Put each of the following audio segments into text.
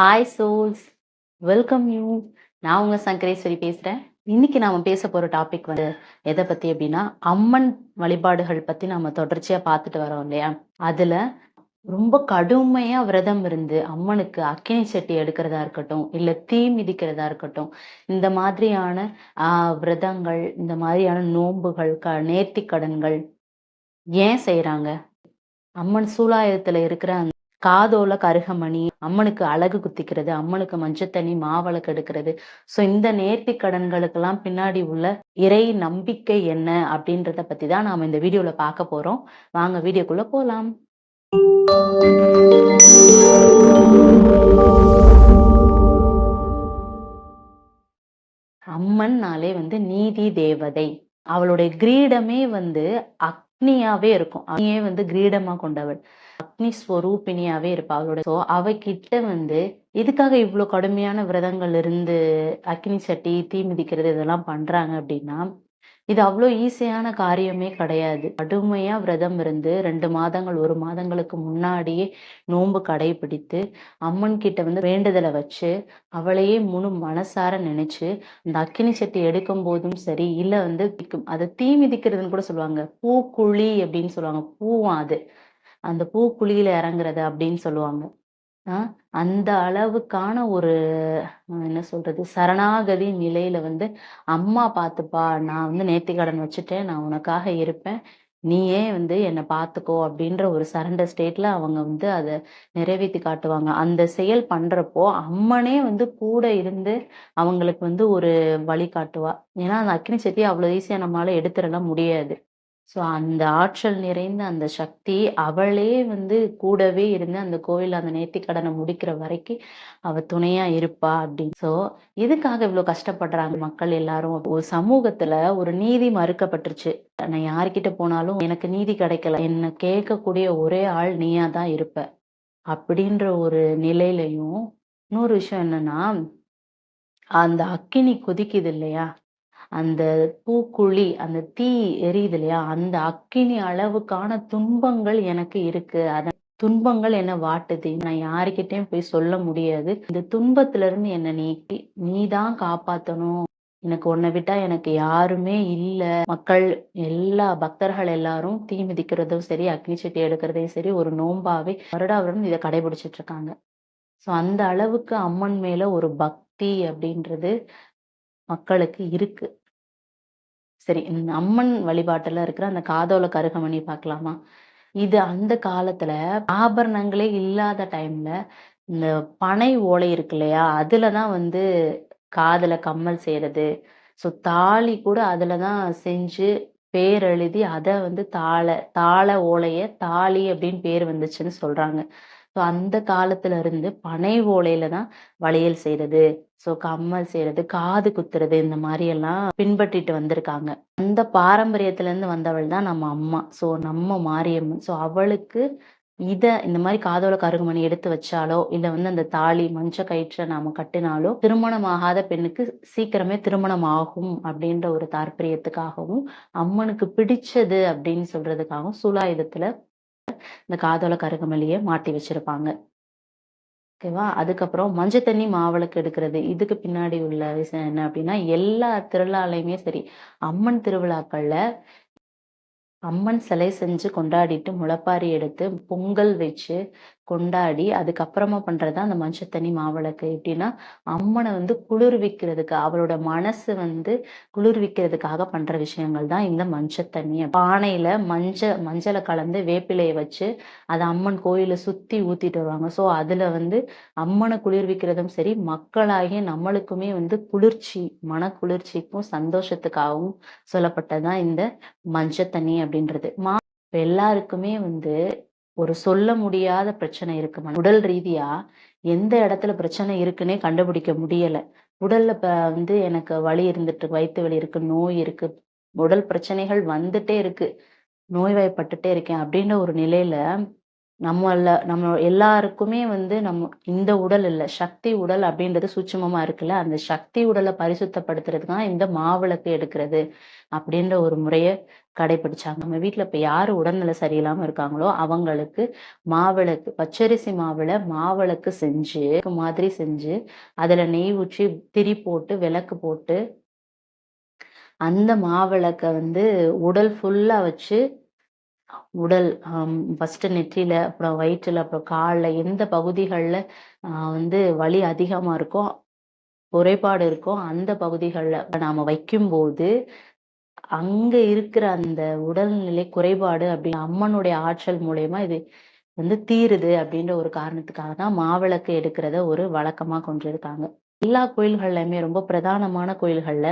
Hi souls welcome you நான் உங்க சங்கரேஸ்வரி பேசுறேன். இன்னைக்கு நாம பேச போற டாபிக் வந்து எதை பத்தி அப்படின்னா அம்மன் வழிபாடுகள் பத்தி நாம தொடர்ச்சியா பார்த்துட்டு வரோம் இல்லையா? அதுல ரொம்ப கடுமையா விரதம் இருந்து அம்மனுக்கு அக்கினி சட்டி எடுக்கிறதா இருக்கட்டும் இல்ல தீ மிதிக்கிறதா இருக்கட்டும் இந்த மாதிரியான ஆஹ் விரதங்கள் இந்த மாதிரியான நோன்புகள் க நேர்த்தி கடன்கள் ஏன் செய்யறாங்க அம்மன் சூலாயுதத்துல இருக்கிற அந்த காதோல கருகமணி அம்மனுக்கு அழகு குத்திக்கிறது அம்மனுக்கு மஞ்சத்தண்ணி மாவளக்கு எடுக்கிறது. சோ இந்த நேர்த்தி கடன்களுக்கெல்லாம் பின்னாடி உள்ள இறை நம்பிக்கை என்ன அப்படின்றத பத்தி தான் நாம இந்த வீடியோல பார்க்க போறோம். வாங்க வீடியோக்குள்ள போலாம். அம்மன்னாலே வந்து நீதி தேவதை. அவளுடைய கிரீடமே வந்து அக்னியாவே இருக்கும். அக்னியே வந்து கிரீடமா கொண்டவள். அக்னி ஸ்வரூபிணியாவே இருப்பா அவளோட. சோ அவகிட்ட வந்து எதுக்காக இவ்வளவு கடுமையான விரதங்கள் இருந்து அக்னி சட்டி தீ மிதிக்கிறது இதெல்லாம் பண்றாங்க அப்படின்னா இது அவ்வளோ ஈஸியான காரியமே கிடையாது. கடுமையா விரதம் இருந்து ரெண்டு மாதங்கள் ஒரு மாதங்களுக்கு முன்னாடியே நோன்பு கடைபிடித்து அம்மன் கிட்ட வந்து வேண்டுதலை வச்சு அவளையே முழு மனசார நினைச்சு அந்த அக்கினி சட்டி எடுக்கும் போதும் சரி இல்ல வந்து அதை தீ மிதிக்கிறதுன்னு கூட சொல்லுவாங்க. பூக்குழி அப்படின்னு சொல்லுவாங்க. பூவான் அது. அந்த பூக்குழியில இறங்குறது அப்படின்னு சொல்லுவாங்க. அந்த அளவுக்கான ஒரு என்ன சொல்றது சரணாகதி நிலையில வந்து அம்மா பார்த்துப்பா நான் வந்து நேர்த்திக்கடன் வச்சுட்டேன் நான் உனக்காக இருப்பேன் நீயே வந்து என்னை பார்த்துக்கோ அப்படின்ற ஒரு சரண்டர் ஸ்டேட்ல அவங்க வந்து அதை நிறைவேற்றி காட்டுவாங்க. அந்த செயல் பண்றப்போ அம்மனே வந்து கூட இருந்து அவங்களுக்கு வந்து ஒரு வழி காட்டுவா. ஏன்னா அந்த அக்னி சக்தி அவ்வளவு ஈஸியா நம்மளால எடுத்துடலாம் முடியாது. ஸோ அந்த ஆற்றல் நிறைந்த அந்த சக்தி அவளே வந்து கூடவே இருந்து அந்த கோவில் அந்த நேர்த்திக்கடனை முடிக்கிற வரைக்கும் அவ துணையா இருப்பா அப்படின்னு. ஸோ எதுக்காக இவ்வளவு கஷ்டப்படுறாங்க மக்கள் எல்லாரும். ஒரு சமூகத்துல ஒரு நீதி மறுக்கப்பட்டுருச்சு. நான் யார்கிட்ட போனாலும் எனக்கு நீதி கிடைக்கல. என்னை கேட்கக்கூடிய ஒரே ஆள் நீயா தான் இருப்ப. அப்படின்ற ஒரு நிலையிலையும் இன்னொரு விஷயம் என்னன்னா அந்த அக்கினி கொதிக்குது இல்லையா? அந்த பூக்குழி அந்த தீ எரியுது இல்லையா? அந்த அக்கினி அளவுக்கான துன்பங்கள் எனக்கு இருக்கு. அதன் துன்பங்கள் என்ன வாட்டுது. நான் யாருக்கிட்டையும் போய் சொல்ல முடியாது. இந்த துன்பத்துல இருந்து என்ன நீக்கி நீதான் காப்பாத்தணும். எனக்கு உன்னை விட்டா எனக்கு யாருமே இல்ல. மக்கள் எல்லா பக்தர்கள் எல்லாரும் தீ மிதிக்கிறதும் சரி அக்னி சட்டி எடுக்கிறதையும் சரி ஒரு நோம்பாவே வருடா வருடம் இதை கடைபிடிச்சிட்டு இருக்காங்க. ஸோ அந்த அளவுக்கு அம்மன் மேல ஒரு பக்தி அப்படின்றது மக்களுக்கு இருக்கு. சரி இந்த அம்மன் வழிபாட்டுல இருக்கிற அந்த காதோல கருகமணி பார்க்கலாமா? இது அந்த காலத்துல ஆபரணங்களே இல்லாத டைம்ல இந்த பனை ஓலை இருக்கு இல்லையா? அதுலதான் வந்து காதுல கம்மல் செய்யறது ஸோ தாலி கூட அதுலதான் செஞ்சு பேர் எழுதி அதை வந்து தாளை தாள ஓலைய தாலி அப்படின்னு பேர் வந்துச்சுன்னு சொல்றாங்க. ஸோ அந்த காலத்துல இருந்து பனை ஓலையில தான் வளையல் செய்யறது ஸோ கம்மல் செய்யறது காது குத்துறது இந்த மாதிரி எல்லாம் பின்பற்றிட்டு வந்திருக்காங்க. அந்த பாரம்பரியத்துல இருந்து வந்தவள் தான் நம்ம அம்மா. ஸோ நம்ம மாரியம்மன். ஸோ அவளுக்கு இதை இந்த மாதிரி காதோல கருகுமணி எடுத்து வச்சாலோ இல்ல வந்து அந்த தாலி மஞ்ச கயிற்றை நாம கட்டினாலோ திருமணம் ஆகாத பெண்ணுக்கு சீக்கிரமே திருமணம் ஆகும் அப்படின்ற ஒரு தாற்பயத்துக்காகவும் அம்மனுக்கு பிடிச்சது அப்படின்னு சொல்றதுக்காகவும் சூலாயுதத்துல இந்த காதோல கருகமல்லியை மாட்டி வச்சிருப்பாங்க. ஓகேவா? அதுக்கப்புறம் மஞ்சள் தண்ணி மாவளுக்கு எடுக்கிறது. இதுக்கு பின்னாடி உள்ள விஷயம் என்ன அப்படின்னா எல்லா திருவிழாலையுமே சரி அம்மன் திருவிழாக்கள்ல அம்மன் சிலை செஞ்சு கொண்டாடிட்டு முளைப்பாரி எடுத்து பொங்கல் வச்சு கொண்டாடி அதுக்கப்புறமா பண்றதுதான் அந்த மஞ்சத்தனி தண்ணி மாவிளக்கு. எப்படின்னா அம்மனை வந்து குளிர்விக்கிறதுக்கு அவளோட மனசு வந்து குளிர்விக்கிறதுக்காக பண்ற விஷயங்கள் தான் இந்த மஞ்சத்தண்ணி. பானையில மஞ்ச மஞ்சளை கலந்து வேப்பிலையை வச்சு அதை அம்மன் கோயில சுத்தி ஊத்திட்டு வருவாங்க. சோ அதுல வந்து அம்மனை குளிர்விக்கிறதும் சரி மக்களாகிய நம்மளுக்குமே வந்து குளிர்ச்சி மன குளிர்ச்சிக்கும் சந்தோஷத்துக்காகவும் சொல்லப்பட்டதான் இந்த மஞ்சத்தண்ணி அப்படின்றது. மா எல்லாருக்குமே வந்து ஒரு சொல்ல முடியாத பிரச்சனை இருக்கு உடல் ரீதியா எந்த இடத்துல பிரச்சனை இருக்குன்னே கண்டுபிடிக்க முடியல. உடல்ல வந்து எனக்கு வலி இருந்துட்டு இருக்கு வயிற்று வலி இருக்கு நோய் இருக்கு. உடல் பிரச்சனைகள் வந்துட்டே இருக்கு. நோய்வாய்ப்பட்டுட்டே இருக்கேன் அப்படின்ற ஒரு நிலையில நம்மள நம்ம எல்லாருக்குமே வந்து நம்ம இந்த உடல் இல்ல சக்தி உடல் அப்படின்றது சூட்சுமமா இருக்குல்ல? அந்த சக்தி உடலை பரிசுத்தப்படுத்துறதுக்கு தான் இந்த மாவிளக்கு எடுக்கிறது அப்படின்ற ஒரு முறைய கடைபிடிச்சாங்க. நம்ம வீட்ல இப்ப யாரு உடல்நிலை சரியில்லாம இருக்காங்களோ அவங்களுக்கு மாவிளக்கு பச்சரிசி மாவுல மாவிளக்கு செஞ்சு மாதிரி செஞ்சு அதுல நெய் ஊற்றி திரி போட்டு விளக்கு போட்டு அந்த மாவிளக்க வந்து உடல் ஃபுல்லா வச்சு உடல் ஃபர்ஸ்ட் நெற்றியில அப்புறம் வயிற்றுல அப்புறம் கால்ல எந்த பகுதிகள்ல ஆஹ் வந்து வலி அதிகமா இருக்கோ குறைபாடு இருக்கோ அந்த பகுதிகள்ல நாம வைக்கும்போது அங்க இருக்கிற அந்த உடல்நிலை குறைபாடு அப்படி அம்மனுடைய ஆற்றல் மூலயமா இது வந்து தீருது அப்படின்ற ஒரு காரணத்துக்காக தான் மாவிளக்கு எடுக்கிறத ஒரு வழக்கமா கொண்டிருக்காங்க. எல்லா கோயில்கள்லயுமே ரொம்ப பிரதானமான கோயில்கள்ல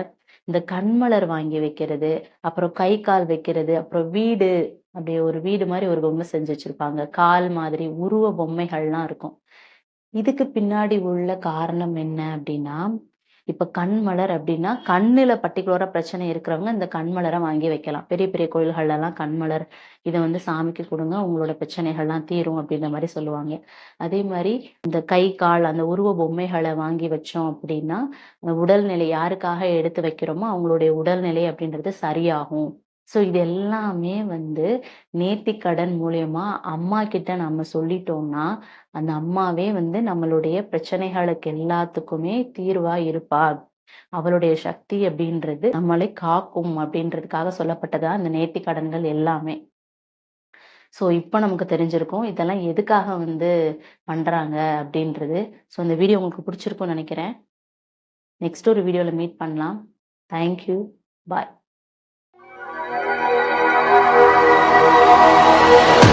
இந்த கண்மலர் வாங்கி வைக்கிறது அப்புறம் கை கால் வைக்கிறது அப்புறம் வீடு அப்படியே ஒரு வீடு மாதிரி ஒரு பொம்மை செஞ்சு வச்சிருப்பாங்க. கால் மாதிரி உருவ பொம்மைகள்லாம் இருக்கும். இதுக்கு பின்னாடி உள்ள காரணம் என்ன அப்படின்னா இப்ப கண்மலர் அப்படின்னா கண்ணுல பர்டிகுலரா பிரச்சனை இருக்கிறவங்க இந்த கண் மலரை வாங்கி வைக்கலாம். பெரிய பெரிய கோயில்கள்ல எல்லாம் கண்மலர் இதை வந்து சாமிக்கு கொடுங்க உங்களோட பிரச்சனைகள்லாம் தீரும் அப்படின்ற மாதிரி சொல்லுவாங்க. அதே மாதிரி இந்த கை கால் அந்த உருவ பொம்மைகளை வாங்கி வச்சோம் அப்படின்னா உடல்நிலை யாருக்காக எடுத்து வைக்கிறோமோ அவங்களுடைய உடல்நிலை அப்படின்றது சரியாகும். ஸோ இது எல்லாமே வந்து நேர்த்திக்கடன் மூலயமா அம்மா கிட்ட நம்ம சொல்லிட்டோம்னா அந்த அம்மாவே வந்து நம்மளுடைய பிரச்சனைகளுக்கு எல்லாத்துக்குமே தீர்வா இருப்பா. அவளுடைய சக்தி அப்படின்றது நம்மளை காக்கும் அப்படின்றதுக்காக சொல்லப்பட்டதா அந்த நேர்த்தி கடன்கள் எல்லாமே. ஸோ இப்போ நமக்கு தெரிஞ்சிருக்கும் இதெல்லாம் எதுக்காக வந்து பண்றாங்க அப்படின்றது. ஸோ இந்த வீடியோ உங்களுக்கு பிடிச்சிருக்கும்னு நினைக்கிறேன். நெக்ஸ்ட் ஒரு வீடியோவில் மீட் பண்ணலாம். Thank you bye Thank you.